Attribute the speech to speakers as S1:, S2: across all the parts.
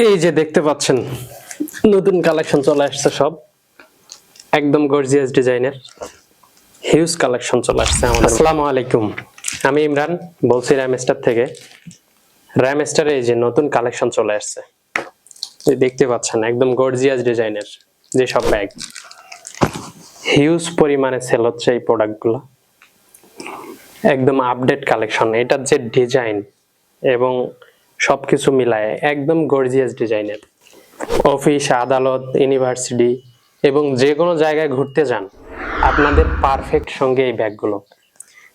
S1: এই যে দেখতে পাচ্ছেন, নতুন কালেকশন চলে আসছে সব। একদম গর্জিয়াস ডিজাইনের হিউজ কালেকশন চলে আসছে আমাদের। আসসালামু আলাইকুম। আমি ইমরান, বলছি র্যামস্টার থেকে। র্যামস্টারে এই যে নতুন কালেকশন চলে আসছে। এই দেখতে পাচ্ছেন, একদম গর্জিয়াস ডিজাইনের যে সব ব্যাগ হিউজ পরিমাণে সেল হচ্ছে এই প্রোডাক্টগুলো একদম আপডেট কালেকশন এটার যে ডিজাইন এবং সবকিছু মিলায় একদম গর্জিয়াস ডিজাইনের অফিস আদালত ইউনিভার্সিটি এবং যে কোনো জায়গায় ঘুরতে যান, আপনাদের পারফেক্ট সঙ্গে এই ব্যাগগুলো।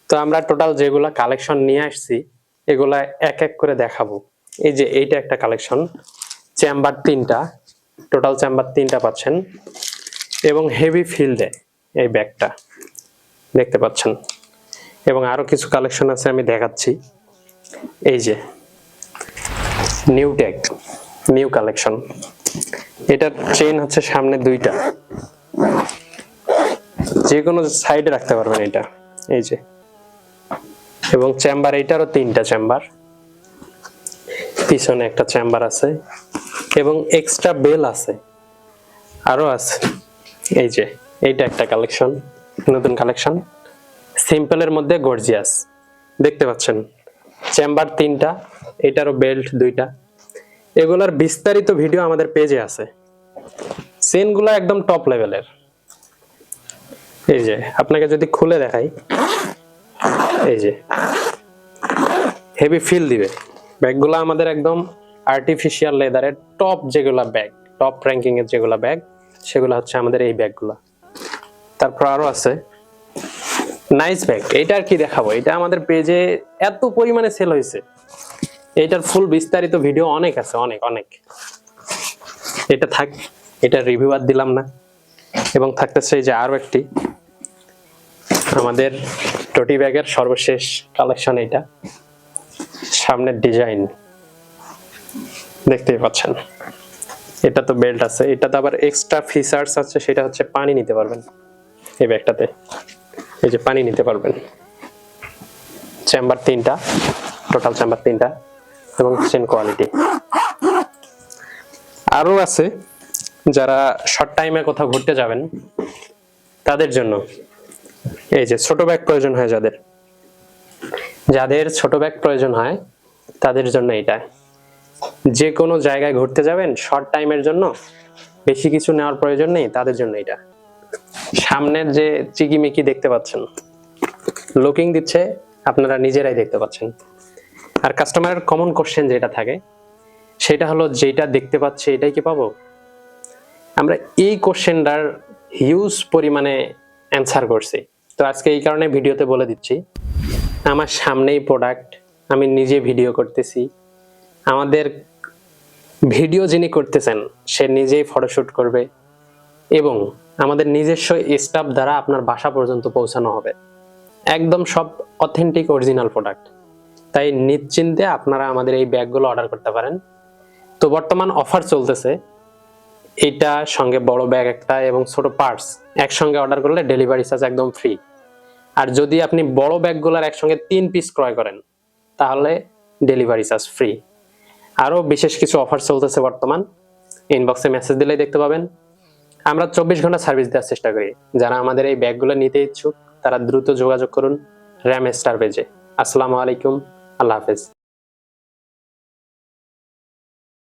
S1: তো আমরা টোটাল যেগুলো কালেকশন নিয়ে আসছি, এগুলা এক এক করে দেখাবো। এই যে এইটা একটা কালেকশন চেম্বার তিনটা টোটাল চেম্বার তিনটা পাচ্ছেন এবং হেভি ফিল দেয় এই ব্যাগটা, দেখতে পাচ্ছেন। এবং আরও কিছু কালেকশন আছে আমি দেখাচ্ছি। এই যে নিউ ট্যাগ নিউ কালেকশন এটার চেইন হচ্ছে সামনে দুইটা। যে কোনো সাইডে রাখতে পারবেন এটা। এই যে। এবং চেম্বার এটারও তিনটা চেম্বার পিছনে একটা চেম্বার আছে। এবং এক্সট্রা বেল আছে। আরও আছে। এই যে, এইটা একটা কালেকশন নতুন কালেকশন সিম্পলের মধ্যে গর্জিয়াস দেখতে পাচ্ছেন? চেম্বার তিনটা, এটারও বেল্ট দুইটা। এগুলার বিস্তারিত ভিডিও আমাদের পেজে আছে। চেনগুলো একদম টপ লেভেলের এই যে, আপনাকে যদি খুলে দেখাই। এই যে হেভি ফিল দিবে। ব্যাগগুলো আমাদের একদম আর্টিফিশিয়াল লেদারের টপ যেগুলা ব্যাগ টপ র্যাঙ্কিং এর যেগুলা ব্যাগ সেগুলো হচ্ছে আমাদের এই ব্যাগগুলো তারপর আরও আছে। নাইস ব্যাগ এটা আর কি দেখাবো? এটা আমাদের পেজে এত পরিমাণে সেল হয়েছে। এটার ফুল বিস্তারিত ভিডিও অনেক আছে, অনেক অনেক। এটা থাক, এটা রিভিউ আর দিলাম না। এবং থাকতেছে যে আরও একটি। আমাদের টটি ব্যাগের সর্বশেষ কালেকশন এটা। সামনের ডিজাইন দেখতেই পাচ্ছেন। এটা তো বেল্ট আছে। এটাতে আবার এক্সট্রা ফিচার্স আছে, সেটা হচ্ছে পানি নিতে পারবেন। এই ব্যাগটাতে এই যে পানি নিতে পারবেন। চেম্বার তিনটা টোটাল চেম্বার তিনটা এবং সেম কোয়ালিটি আরও আছে যারা শর্ট টাইমে কোথাও ঘুরতে যাবেন, তাদের জন্য। এই যে ছোট ব্যাগ প্রয়োজন হয় যাদের। যাদের ছোট ব্যাগ প্রয়োজন হয়, তাদের জন্য এটা। যে কোনো জায়গায় ঘুরতে যাবেন শর্ট টাইমের জন্য। বেশি কিছু নেওয়ার প্রয়োজন নেই, তাদের জন্য এটা। সামনের যে চিকিমিকি দেখতে পাচ্ছেন লুকিং দিচ্ছে আপনারা নিজেরাই দেখতে পাচ্ছেন। আর কাস্টমারের কমন কোশ্চেন যেটা থাকে, সেটা হলো যেটা দেখতে পাচ্ছে এটাই কি পাবো? আমরা এই কোশ্চেনটার হিউজ পরিমাণে অ্যান্সার করছি। তো আজকে এই কারণে ভিডিওতে বলে দিচ্ছি, আমার সামনেই প্রোডাক্ট আমি নিজে ভিডিও করতেছি। আমাদের ভিডিও যিনি করতেছেন, সে নিজেই ফটোশ্যুট করবে এবং আমাদের নিজস্ব স্টাফ দ্বারা আপনার বাসা পর্যন্ত পৌঁছানো হবে। একদম সব অথেন্টিক অরিজিনাল প্রোডাক্ট তাই নিশ্চিন্তে আপনারা আমাদের এই ব্যাগগুলো অর্ডার করতে পারেন। তো বর্তমান অফার চলতেছে। এইটা সঙ্গে বড় ব্যাগ একটা এবং ছোট পার্টস একসঙ্গে অর্ডার করলে ডেলিভারি চার্জ একদম ফ্রি আর যদি আপনি বড় ব্যাগগুলোর একসঙ্গে তিন পিস ক্রয় করেন, তাহলে ডেলিভারি চার্জ ফ্রি আরও বিশেষ কিছু অফার চলতেছে বর্তমান। ইনবক্সে মেসেজ দিলেই দেখতে পাবেন। আমরা চব্বিশ ঘণ্টা সার্ভিস দেওয়ার চেষ্টা করি। যারা আমাদের এই ব্যাগগুলো নিতে ইচ্ছুক, তারা দ্রুত যোগাযোগ করুন র্যাম স্টার পেজে। আসসালামু আলাইকুম, আল্লাহ হাফেজ।